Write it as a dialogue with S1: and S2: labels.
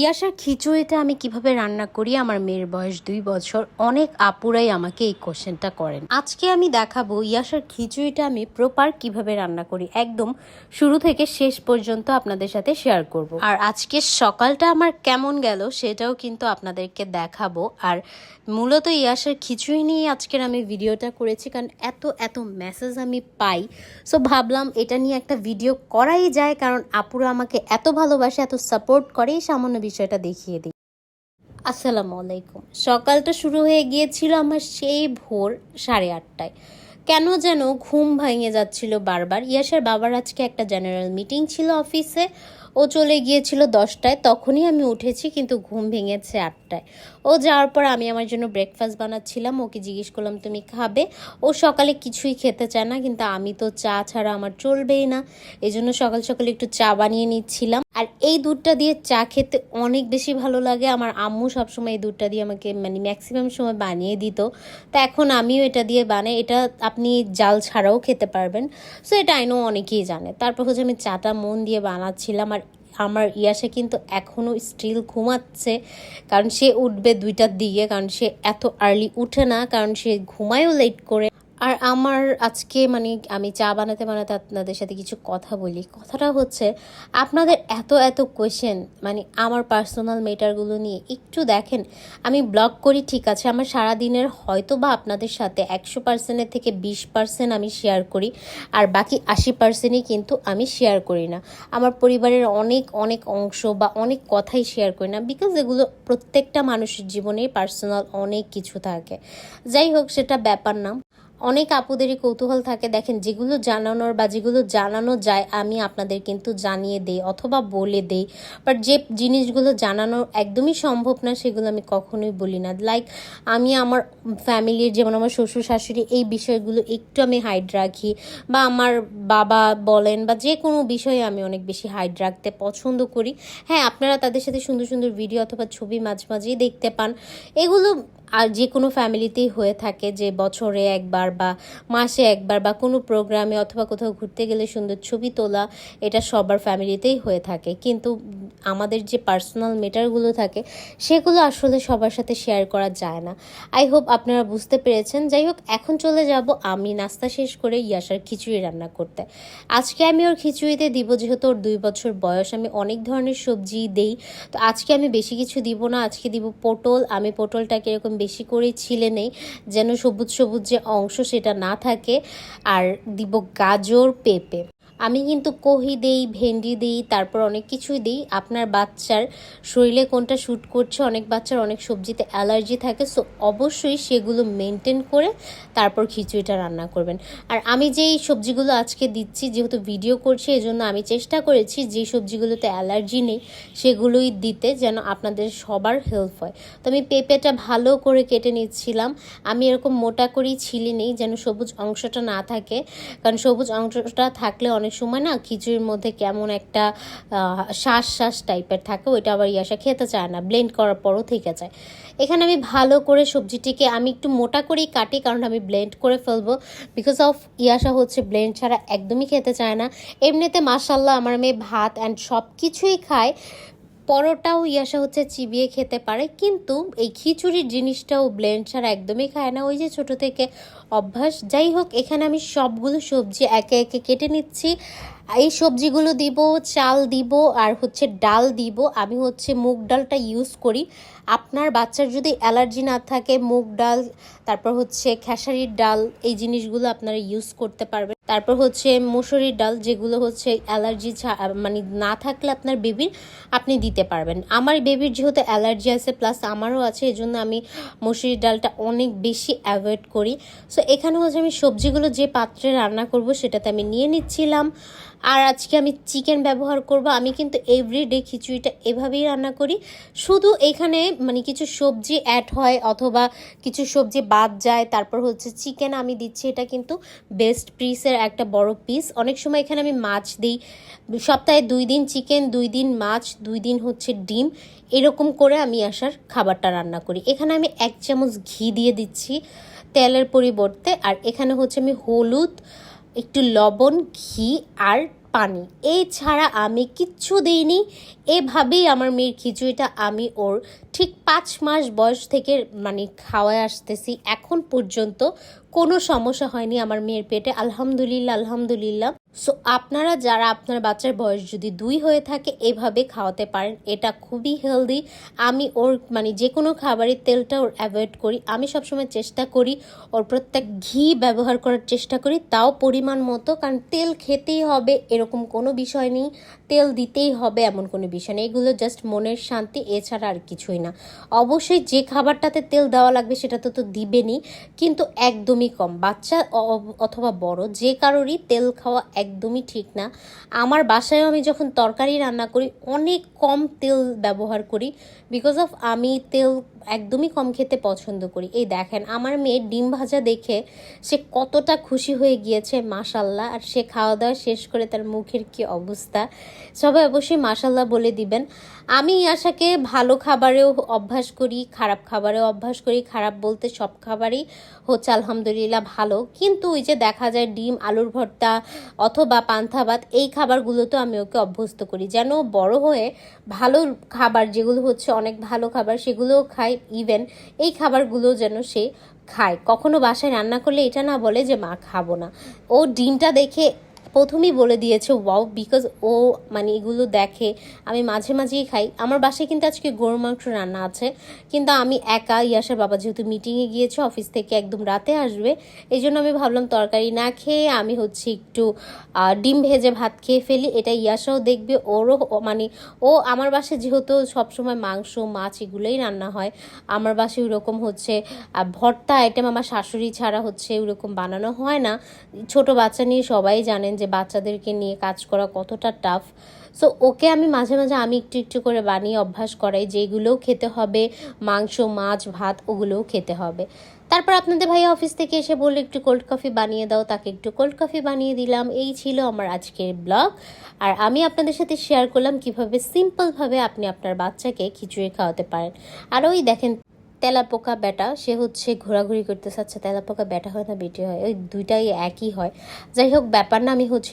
S1: ইয়াসার খিচুড়িটা আমি কীভাবে রান্না করি? আমার মেয়ের বয়স দুই বছর। অনেক আপুরাই আমাকে এই কোশ্চেনটা করেন। আজকে আমি দেখাবো ইয়াসার খিচুড়িটা আমি প্রপার কীভাবে রান্না করি। একদম শুরু থেকে শেষ পর্যন্ত আপনাদের সাথে শেয়ার করব। আর আজকে সকালটা আমার কেমন গেল সেটাও কিন্তু আপনাদেরকে দেখাবো। আর মূলত ইয়াসার খিচুড়ি নিয়ে আজকের আমি ভিডিওটা করেছি, কারণ এত এত মেসেজ আমি পাই। সো ভাবলাম এটা নিয়ে একটা ভিডিও করাই যায়, কারণ আপুরা আমাকে এত ভালোবাসে, এত সাপোর্ট করে সামান্য বিষয়টা দেখিয়ে দিই। আসসালামু আলাইকুম। সকালটা শুরু হয়ে গিয়েছিল আমার সেই ভোর সাড়ে আটটায়। কেন যেন ঘুম ভেঙে যাচ্ছিল বারবার। ইয়াসের বাবার আজকে একটা জেনারেল মিটিং ছিল অফিসে। ও চলে গিয়েছিল দশটায়। তখনই আমি উঠেছি, কিন্তু ঘুম ভেঙেছে আটটায়। ও যাওয়ার পর আমি আমার জন্য ব্রেকফাস্ট বানাচ্ছিলাম। ওকে জিজ্ঞেস করলাম, তুমি খাবে? ও সকালে কিছুই খেতে চায় না, কিন্তু আমি তো চা ছাড়া আমার চলবেই না। এই জন্য সকাল সকালে একটু চা বানিয়ে নিচ্ছিলাম। আর এই দুধটা দিয়ে চা খেতে অনেক বেশি ভালো লাগে। আমার আম্মু সবসময় এই দুধটা দিয়ে আমাকে মানে ম্যাক্সিমাম সময় বানিয়ে দিত। তো এখন আমিও এটা দিয়ে বানাই। এটা আপনি জাল ছাড়াও খেতে পারবেন। সো এটা আইনো অনেকেই জানে। তারপর হচ্ছে আমি চাটা মন দিয়ে বানাচ্ছিলাম আর আমার ইয়াসে কিন্তু এখনও স্টিল ঘুমাচ্ছে। কারণ সে উঠবে দুইটার দিকে। কারণ সে এত আর্লি উঠে না। কারণ সে ঘুমায়ও লেট করে। আর আমার আজকে মানে আমি চা বানাতে বানাতে আপনাদের সাথে কিছু কথা বলি। কথাটা হচ্ছে, আপনাদের এত এত কোয়েশ্চেন মানে আমার পার্সোনাল মেটারগুলো নিয়ে একটু দেখেন, আমি ব্লগ করি, ঠিক আছে, আমার সারা দিনের হয়তো বা আপনাদের সাথে একশো পার্সেন্টের থেকে বিশ পার্সেন্ট আমি শেয়ার করি, আর বাকি আশি পার্সেন্টই কিন্তু আমি শেয়ার করি না। আমার পরিবারের অনেক অনেক অংশ বা অনেক কথাই শেয়ার করি না বিকজ এগুলো প্রত্যেকটা মানুষের জীবনেই পার্সোনাল অনেক কিছু থাকে। যাই হোক, সেটা ব্যাপার না। অনেক আপুদেরই কৌতূহল থাকে, দেখেন যেগুলো জানানোর বা যেগুলো জানানো যায় আমি আপনাদের কিন্তু জানিয়ে দেই অথবা বলে দেই। বাট যে জিনিসগুলো জানানো একদমই সম্ভব না, সেগুলো আমি কখনোই বলি না। লাইক আমি আমার ফ্যামিলির যেমন আমার শ্বশুর শাশুড়ি এই বিষয়গুলো একটু আমি হাইড রাখি বা আমার বাবা বলেন বা যে কোনো বিষয়ে আমি অনেক বেশি হাইড রাখতে পছন্দ করি। হ্যাঁ আপনারা তাদের সাথে সুন্দর সুন্দর ভিডিও অথবা ছবি মাঝে মাঝেই দেখতে পান। এগুলো আর যে কোনো ফ্যামিলিতেই হয়ে থাকে যে বছরে একবার বা মাসে একবার বা কোনো প্রোগ্রামে অথবা কোথাও ঘুরতে গেলে সুন্দর ছবি তোলা, এটা সবার ফ্যামিলিতেই হয়ে থাকে। কিন্তু আমাদের যে পার্সোনাল মেটারগুলো থাকে, সেগুলো আসলে সবার সাথে শেয়ার করা যায় না। আই হোপ আপনারা বুঝতে পেরেছেন। যাই হোক, এখন চলে যাব আমি নাস্তা শেষ করে ইয়াসার খিচুড়ি রান্না করতে। আজকে আমি ওর খিচুড়িতে দিব, যেহেতু ওর দুই বছর বয়স, আমি অনেক ধরনের সবজি দেই। তো আজকে আমি বেশি কিছু দিব না, আজকে দিব পটল। আমি পটলটাকে এরকম বেশি করে ছিলে নেই। যেন সবুজ সবুজ যে অংশ সেটা না থাকে, আর দিব গাজর, পেঁপে। আমি কিন্তু কহি দেই, ভেন্ডি দিই, তারপর অনেক কিছুই দিই। আপনার বাচ্চার শরীরে কোনটা শ্যুট করছে, অনেক বাচ্চার অনেক সবজিতে অ্যালার্জি থাকে সো অবশ্যই সেগুলো মেনটেন করে তারপর খিচুড়িটা রান্না করবেন। আর আমি যেই সবজিগুলো আজকে দিচ্ছি, যেহেতু ভিডিও করছি, এজন্য আমি চেষ্টা করেছি যে সবজিগুলোতে অ্যালার্জি নেই, সেগুলোই দিতে যেন আপনাদের সবার হেল্প হয়। তো আমি পেঁপেটা ভালো করে কেটে নিচ্ছিলাম। আমি এরকম মোটা করেই ছিলে নেই, যেন সবুজ অংশটা না থাকে, কারণ সবুজ অংশটা থাকলে অনেক সময় না খিচুড়ির মধ্যে কেমন একটা শ্বাস শ্বাস টাইপের থাকে, ওইটা আবার ইয়াসা খেতে চায় না ব্লেন্ড করার পরও থেকে যায়। এখানে আমি ভালো করে সবজিটিকে আমি একটু মোটা করেই কাটি, কারণ আমি ব্লেন্ড করে ফেলব বিকজ অফ ইয়াসা হচ্ছে ব্লেন্ড ছাড়া একদমই খেতে চায় না। এমনিতে মাসাল্লাহ আমার মেয়ে ভাত অ্যান্ড সব কিছুই খায় পরোটাও ইয়াসা হচ্ছে চিবিয়ে খেতে পারে, কিন্তু এই খিচুড়ির জিনিসটাও ব্লেন্ড ছাড়া একদমই খায় না। ওই যে ছোট থেকে অভ্যাস, যাই হোক, এখানে আমি সবগুলো সবজি একে একে কেটে নিচ্ছি। এই সবজিগুলো দিব, চাল দিব, আর হচ্ছে ডাল দিব। আমি হচ্ছে মুগ ডালটা ইউজ করি। আপনার বাচ্চার যদি অ্যালার্জি না থাকে, মুগ ডাল, তারপর হচ্ছে খেসারির ডাল, এই জিনিসগুলো আপনারা ইউজ করতে পারবেন। তারপর হচ্ছে মুসুরির ডাল, যেগুলো হচ্ছে অ্যালার্জি মানে না থাকলে আপনার বেবির আপনি দিতে পারবেন। আমার বেবির যেহেতু অ্যালার্জি আছে, প্লাস আমারও আছে এই জন্য আমি মুসুরির ডালটা অনেক বেশি অ্যাভয়েড করি। সো, এখানে হচ্ছে আমি সবজিগুলো যে পাত্রে রান্না করব, সেটাতে আমি নিয়ে নিচ্ছিলাম। আর আজকে আমি চিকেন ব্যবহার করব। আমি কিন্তু এভরিডে খিচুড়িটা এভাবেই রান্না করি। শুধু এখানে মানে কিছু সবজি অ্যাড হয়, অথবা কিছু সবজি বাদ যায়, তারপর হচ্ছে চিকেন আমি দিচ্ছি। এটা কিন্তু বেস্ট পিসের একটা বড় পিস অনেক সময় এখানে আমি মাছ দিই। সপ্তাহে দুই দিন চিকেন দুই দিন মাছ, দুই দিন হচ্ছে ডিম। এরকম করে আমি আসার খাবারটা রান্না করি। এখানে আমি এক চামচ ঘি দিয়ে দিচ্ছি তেলের পরিবর্তে। আর এখানে হচ্ছে আমি হলুদ, একটু লবণ, ঘি আর পানি। এই ছাড়া আমি কিচ্ছু দিইনি। এভাবেই আমার মেয়ের খিচুড়িটা আমি ওর ঠিক পাঁচ মাস বয়স থেকে মানে খাওয়ায় আসতেছি। এখন পর্যন্ত কোনো সমস্যা হয়নি আমার মেয়ের পেটে, আলহামদুলিল্লাহ আলহামদুলিল্লাহ। সো আপনারা যারা আপনার বাচ্চার বয়স যদি দুই হয়ে থাকে, এভাবে খাওয়াতে পারেন। এটা খুবই হেলদি আমি ওর মানে যে কোনো খাবারের তেলটা ওর অ্যাভয়েড করি। আমি সবসময় চেষ্টা করি ওর প্রত্যেক ঘি ব্যবহার করার চেষ্টা করি। তাও পরিমাণ মতো, কারণ তেল খেতেই হবে, এরকম কোনো বিষয় নেই। তেল দিতেই হবে এমন কোনো বিষয় নেই। এগুলো জাস্ট মনের শান্তি, এছাড়া আর কিছুই না। অবশ্যই যে খাবারটাতে তেল দেওয়া লাগবে, সেটা তো তো দিবেনই। কিন্তু একদমই কম। বাচ্চা অথবা বড়, যে কারোরই তেল খাওয়া একদমই ঠিক না। আমার বাসায়ও আমি যখন তরকারি রান্না করি, অনেক কম তেল ব্যবহার করি। বিকজ অফ আমি তেল একদমই কম খেতে পছন্দ করি। এই দেখেন, আমার মেয়ে ডিম ভাজা দেখে সে কতটা খুশি হয়ে গিয়েছে, মাশাল্লাহ। আর সে খাওয়া দাওয়া শেষ করে তার মুখের কি অবস্থা? সবাই অবশ্যই মাশাল্লাহ বলে দিবেন। আমি আশাকে ভালো খাবারেও অভ্যাস করি, খারাপ খাবারেও অভ্যাস করি, খারাপ বলতে সব খাবারই হচ্ছে আলহামদুলিল্লাহ ভালো। কিন্তু ওই যে দেখা যায় ডিম, আলুর ভর্তা অথবা পান্থা ভাত, এই খাবারগুলো তো আমি ওকে অভ্যস্ত করি। যেন বড় হয়ে ভালো খাবার, যেগুলো হচ্ছে অনেক ভালো খাবার, সেগুলোও খায় ইভেন এই খাবারগুলো যেন সে খায়। কখনো বাসায় রান্না করলে এটা না বলে যে, মা, খাব না। ও ডিমটা দেখে প্রথমেই বলে দিয়েছে ওয়াও বিকজ ও মানে এগুলো দেখে আমি মাঝে মাঝেই খাই। আমার বাসায় কিন্তু আজকে গরু মাংস রান্না আছে, কিন্তু আমি একা, ইয়াসার বাবা যেহেতু মিটিংয়ে গিয়েছে অফিস থেকে একদম রাতে আসবে, এই জন্য আমি ভাবলাম তরকারি না খেয়ে আমি হচ্ছে একটু ডিম ভেজে ভাত খেয়ে ফেলি, এটা ইয়াসাও দেখবে, ওরও মানে ও আমার বাসায় যেহেতু সবসময় মাংস, মাছ এগুলোই রান্না হয়, আমার বাসায় ওরকম হচ্ছে ভর্তা আইটেম আমার শাশুড়ি ছাড়া হচ্ছে ওরকম বানানো হয় না। ছোট বাচ্চা নিয়ে সবাই জানেন যে বাচ্চাদেরকে নিয়ে কাজ করা কতটা টাফ সো ওকে আমি মাঝে মাঝে আমি একটু একটু করে বানিয়ে অভ্যাস করাই যেগুলোও খেতে হবে, মাংস, মাছ, ভাত, ওগুলোও খেতে হবে। তারপর আপনাদের ভাই অফিস থেকে এসে বলল, একটু কোল্ড কফি বানিয়ে দাও। তাকে একটু কোল্ড কফি বানিয়ে দিলাম। এই ছিল আমার আজকের ব্লগ আর আমি আপনাদের সাথে শেয়ার করলাম কীভাবে সিম্পলভাবে আপনি আপনার বাচ্চাকে খিচুড়ি খাওয়াতে পারেন। আর ওই দেখেন তেলাপোকা ব্যাটা, সে হচ্ছে ঘোরাঘুরি করতে চাচ্ছে, তেলাপোকা ব্যাটা হয় না, বেটি হয়, ওই দুইটাই একই হয়। যাই হোক, ব্যাপার না, আমি হচ্ছে